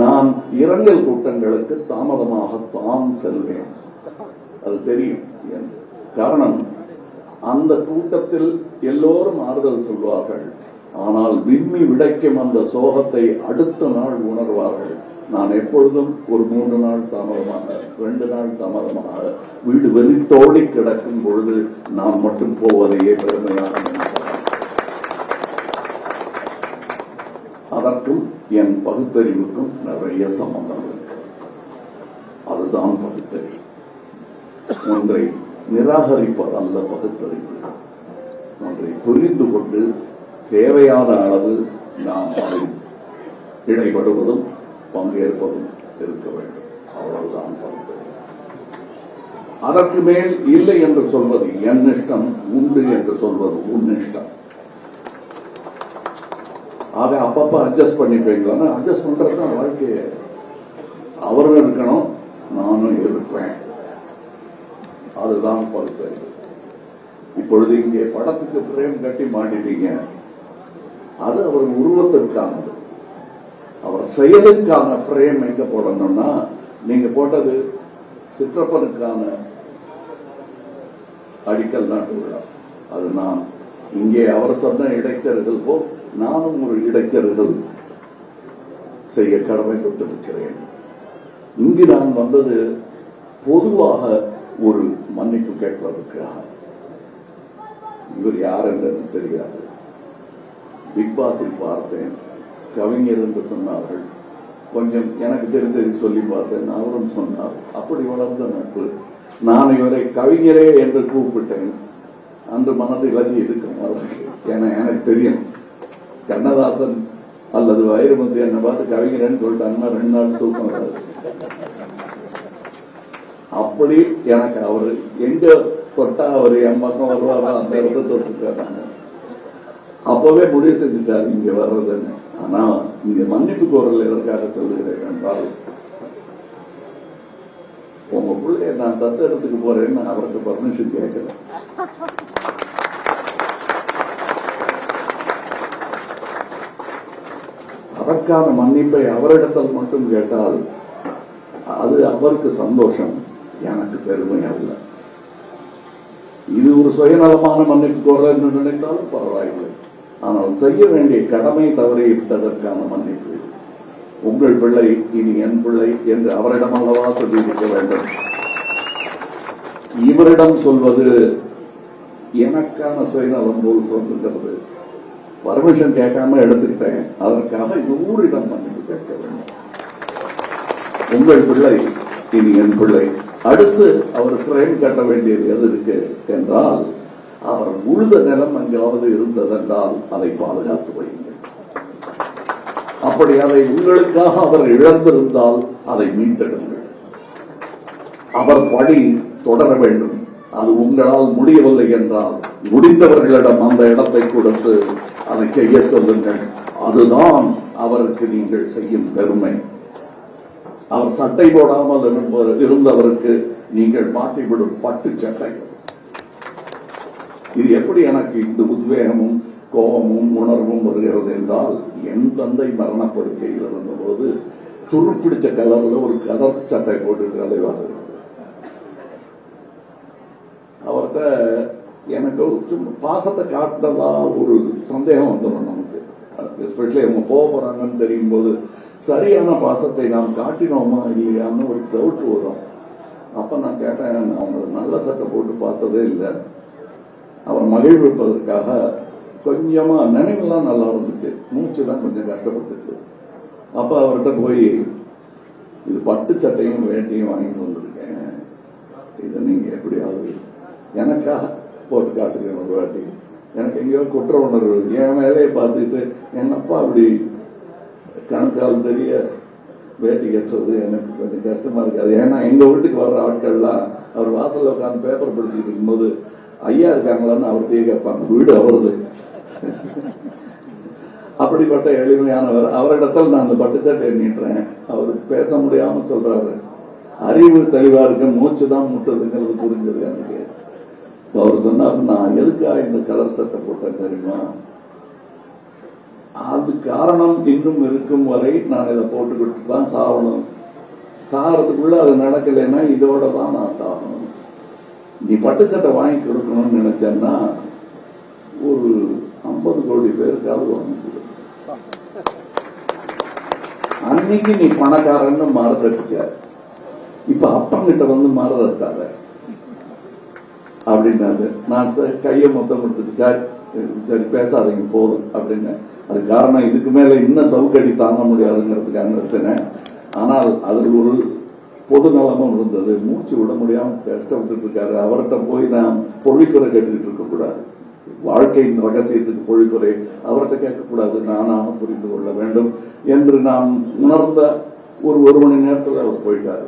நான் இரங்கல் கூட்டங்களுக்கு தாமதமாகத்தான் செல்வேன். அது தெரியும். காரணம் அந்த கூட்டத்தில் எல்லோரும் ஆறுதல் சொல்வார்கள். ஆனால் விம்மி விடைக்கும் அந்த சோகத்தை அடுத்த நாள் உணர்வார்கள். நான் எப்பொழுதும் ஒரு மூன்று நாள் தாமதமாக ரெண்டு நாள் தாமதமாக வீடு வெளித்தோடி கிடக்கும் பொழுது நான் மட்டும் போவதையே பெருமையாக நினைக்கிறேன் அதற்கும் என் பகுத்தறிவுக்கும் நிறைய சம்பந்தம் இருக்கு. அதுதான் பகுத்தறிவு. ஒன்றை நிராகரிப்பதல்ல பகுத்தறிவு. ஒன்றை புரிந்து கொண்டு தேவையான அளவு நாம் அதில் இடைபடுவதும் பங்கேற்பதும் இருக்க வேண்டும். அவ்வளவுதான் பகுத்தறிவு. அதற்கு மேல் இல்லை என்று சொல்வது என் இஷ்டம் உண்டு என்று சொல்வது உன் இஷ்டம். ஆக அப்பப்ப அட்ஜஸ்ட் பண்ணிப்பீங்களா? அட்ஜஸ்ட் பண்றது தான் வாழ்க்கைய. அவரும் இருக்கணும் நானும் இருப்பேன். அதுதான் பகுத்தறிவு இப்பொழுது இங்கே படத்துக்கு ஃப்ரேம் கட்டி மாட்டிட்டீங்க. அது அவர் உருவத்திற்கானது. அவர் செயலுக்கான ஃப்ரேம் எங்க போடணும்னா நீங்க போட்டது சிற்றப்பனுக்கான அடிக்கல் நாட்டு விழா அது நான் இங்கே அவர் சொன்ன இடைச்சல்கள் போல் நானும் ஒரு இடைச்சர்கள் செய்ய கடமைப்பட்டிருக்கிறேன் இங்கு நான் வந்தது பொதுவாக ஒரு மன்னிப்பு கேட்பதற்காக. இவர் யார் என்று தெரியாது. பிக் பாஸில் பார்த்தேன். கவிஞர் என்று சொன்னார்கள். கொஞ்சம் எனக்கு தெரிந்ததை சொல்லி பார்த்தேன். அவரும் சொன்னார். அப்படி வளர்ந்த நட்பு. நான் இவரை கவிஞரே என்று கூப்பிட்டேன். அன்று மனது இலகி இருக்கும் அவருக்கு ஏன்னா எனக்கு தெரியும். கண்ணதாசன் அல்லது வைரமுத்து என்னை பார்த்து கவிஞரன்னு சொல்லிட்டாங்கன்னா ரெண்டு நாள் தூக்கம் வராது. அப்படி எனக்கு அவர் எங்க தொட்டா அவர் என் பக்கம் வருவாரா அந்த இடத்த தொட்டுட்டாங்க அப்பவே முடிவு செஞ்சுட்டாரு இங்க வர்றதுன்னு. ஆனா இங்க மன்னிப்பு கோரல் எதற்காக சொல்லுகிறேன் என்றால் உங்க பிள்ளைய நான் தத்தெடுத்துக்கு போறேன்னு அவருக்கு பர்மிஷன் கேட்கிறேன் அதற்கான மன்னிப்பை அவரிடத்தில் மட்டும் கேட்டால் அது அவருக்கு சந்தோஷம். எனக்கு பெருமை அல்ல. இது ஒரு சுயநலமான மன்னிப்பு கோரல் என்று நினைத்தாலும் பரவாயில்லை. ஆனால் செய்ய வேண்டிய கடமை தவறிவிட்டதற்கான மன்னிப்பு. உங்கள் பிள்ளை இனி என் பிள்ளை என்று அவரிடம் அல்லவா சொல்லியிருக்க வேண்டும். இவரிடம் சொல்வது எனக்கான சுயநலம் போல் தோன்றுகிறது. பர்மிஷன் கேட்காம எடுத்துக்கிட்டேன். அதற்காக நூறிடம் மன்னிப்பு கேட்க வேண்டும். உங்கள் பிள்ளை இனி என் பிள்ளை. அடுத்து அவர் ஃப்ரேம் கட்ட வேண்டியது எது இருக்கு என்றால் அவர் உழுத நிலம் எங்காவது இருந்ததென்றால் அதை பாதுகாத்து வையுங்கள். அப்படி அதை உங்களுக்காக அவர் இழந்திருந்தால் அதை மீட்டெடுங்கள். அவர் பணி தொடர வேண்டும். அது உங்களால் முடியவில்லை என்றால் முடிந்தவர்களிடம் அந்த இடத்தை கொடுத்து அதை செய்ய சொல்லுங்கள். அதுதான் அவருக்கு நீங்கள் செய்யும் பெருமை. அவர் சட்டை போடாமல் இருந்தவருக்கு நீங்கள் மாட்டிவிடும் பட்டு சட்டை. இது எப்படி எனக்கு இந்த உத்வேகமும் கோபமும் உணர்வும் வருகிறது என்றால் என் தந்தை மரணப்படுக்கையில் இருந்தபோது துருப்பிடிச்ச கலரில் ஒரு கதர் சட்டை போட்டு அலைவார்கள் அவர்கிட்ட எனக்கு சும்மா பாசத்தை காட்டுறதா ஒரு சந்தேகம் வந்துடும் நமக்கு எஸ்பெஷலி அவங்க போக போறாங்கன்னு தெரியும் போது சரியான பாசத்தை நாம் காட்டினோமா இல்லையான்னு ஒரு டவுட் வரும் அப்ப நான் கேட்டேன் நான் அவங்களை நல்ல சட்டை போட்டு பார்த்ததே இல்லை அவர் மகிழ்விப்பதற்காக கொஞ்சமா நினைவுலாம் நல்லா இருந்துச்சு மூச்சு தான் கொஞ்சம் கஷ்டப்பட்டுச்சு அப்ப அவர்கிட்ட போய் இது பட்டு சட்டையும் வேண்டியும் வாங்கிட்டு வந்திருக்கேன் இதை நீங்க எப்படியாவது எனக்காக போட்டு காட்டுங்க ஒரு வாட்டி. எனக்கு எங்கேயோ குற்ற உணர்வு என் வேலையை பார்த்துட்டு என்னப்பா அப்படி கணக்கால் தெரிய வேட்டி கட்டுறது எனக்கு கொஞ்சம் கஷ்டமா இருக்காது ஏன்னா எங்க வீட்டுக்கு வர்ற ஆட்கள்லாம் அவர் வாசல்ல உட்காந்து பேப்பர் படிச்சுட்டு இருக்கும்போது ஐயா இருக்காங்களான்னு அவர்கிட்டயே கேட்பாங்க. வீடு அவரது. அப்படிப்பட்ட எளிமையானவர். அவரிடத்தில் நான் அந்த பட்டுச்சட்டை எண்ணிட்டுறேன் அவர் பேச முடியாம சொல்றாரு. அறிவு தெளிவா இருக்க. மூச்சு தான் முட்டுதுங்கிறது புரிஞ்சது எனக்கு. அவர் சொன்னார் நான் எதுக்காக இந்த கலர் சட்டை போட்டேன் தெரியுமா? அது காரணம் இன்னும் இருக்கும் வரை நான் இதை போட்டுக்கிட்டு தான் சாகணும். சாகிறதுக்குள்ள அது நடக்கலைன்னா இதோட தான் நான் சாகணும். நீ பட்டு சட்டை வாங்கி கொடுக்கணும்னு நினைச்சேன்னா ஒரு ஐம்பது கோடி பேருக்காவது வாங்கி அன்னைக்கு நீ பணக்காரன்னு மாறுதட்டுக்க இப்ப அப்பங்கிட்ட வந்து மாறுதட்டாத அப்படின்னாரு நான் கையை மொத்தம் கொடுத்துட்டு சார் சரி பேசாதீங்க போதும் அப்படின்னு. அது காரணம் இதுக்கு மேல இன்னும் சவுக்கடி தாங்க முடியாதுங்கிறதுக்காக நிறுத்தினேன் ஆனால் அதில் ஒரு பொது நலமும் இருந்தது. மூச்சு விட முடியாம கஷ்டப்பட்டு இருக்காரு. அவர்கிட்ட போய் நான் பொழிப்புரை கேட்டுக்கிட்டு இருக்க கூடாது. வாழ்க்கையின் ரகசியத்துக்கு பொழிப்புரை அவர்கிட்ட கேட்கக்கூடாது. நானாக புரிந்து கொள்ள வேண்டும் என்று நான் உணர்ந்த ஒரு ஒரு மணி நேரத்தில் அவர் போயிட்டாரு.